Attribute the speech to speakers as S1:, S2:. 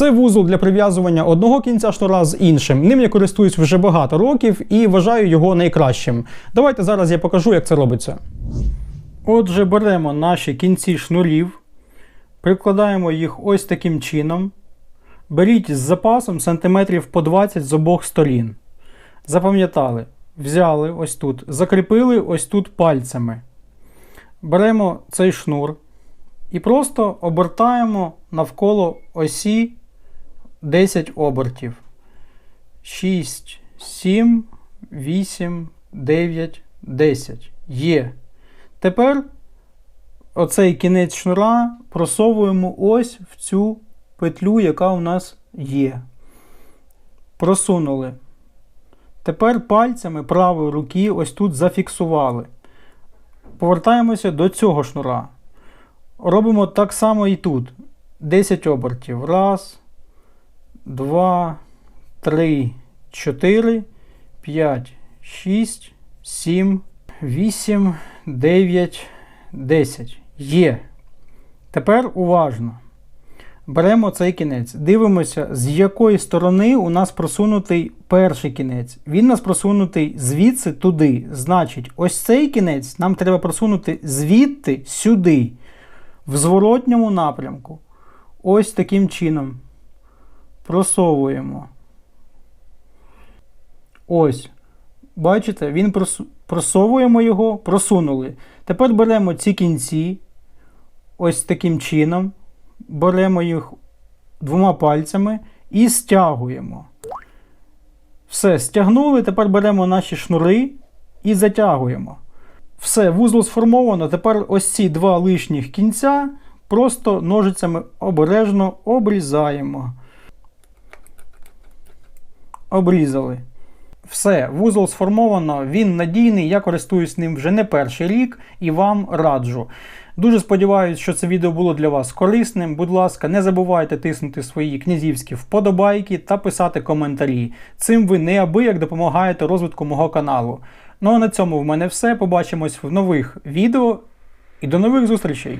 S1: Це вузол для прив'язування одного кінця шнура з іншим. Ним я користуюсь вже багато років і вважаю його найкращим. Давайте зараз я покажу, як це робиться. Отже, беремо наші кінці шнурів, прикладаємо їх ось таким чином. Беріть з запасом сантиметрів по 20 з обох сторін. Запам'ятали, взяли ось тут, закріпили ось тут пальцями. Беремо цей шнур і просто обертаємо навколо осі 10 обертів. 6, 7, 8, 9, 10. Є. Тепер оцей кінець шнура просовуємо ось в цю петлю, яка у нас є. Просунули. Тепер пальцями правої руки ось тут зафіксували. Повертаємося до цього шнура. Робимо так само і тут. 10 обертів. Раз, два, три, чотири, п'ять, шість, сім, вісім, дев'ять, десять. Є. Тепер уважно. Беремо цей кінець. Дивимося, з якої сторони у нас просунутий перший кінець. Він у нас просунутий звідси туди. Значить, ось цей кінець нам треба просунути звідти сюди, в зворотньому напрямку. Ось таким чином. Просовуємо. Ось. Бачите, він просу... просовуємо його, просунули. Тепер беремо ці кінці. Ось таким чином. Беремо їх двома пальцями і стягуємо. Все, стягнули. Тепер беремо наші шнури і затягуємо. Все, вузол сформовано. Тепер ось ці два лишніх кінця просто ножицями обережно обрізаємо. Обрізали. Все, вузол сформовано, він надійний, я користуюсь ним вже не перший рік і вам раджу. Дуже сподіваюся, що це відео було для вас корисним. Будь ласка, не забувайте тиснути свої князівські вподобайки та писати коментарі. Цим ви неабияк допомагаєте розвитку мого каналу. Ну а на цьому в мене все. Побачимось в нових відео і до нових зустрічей!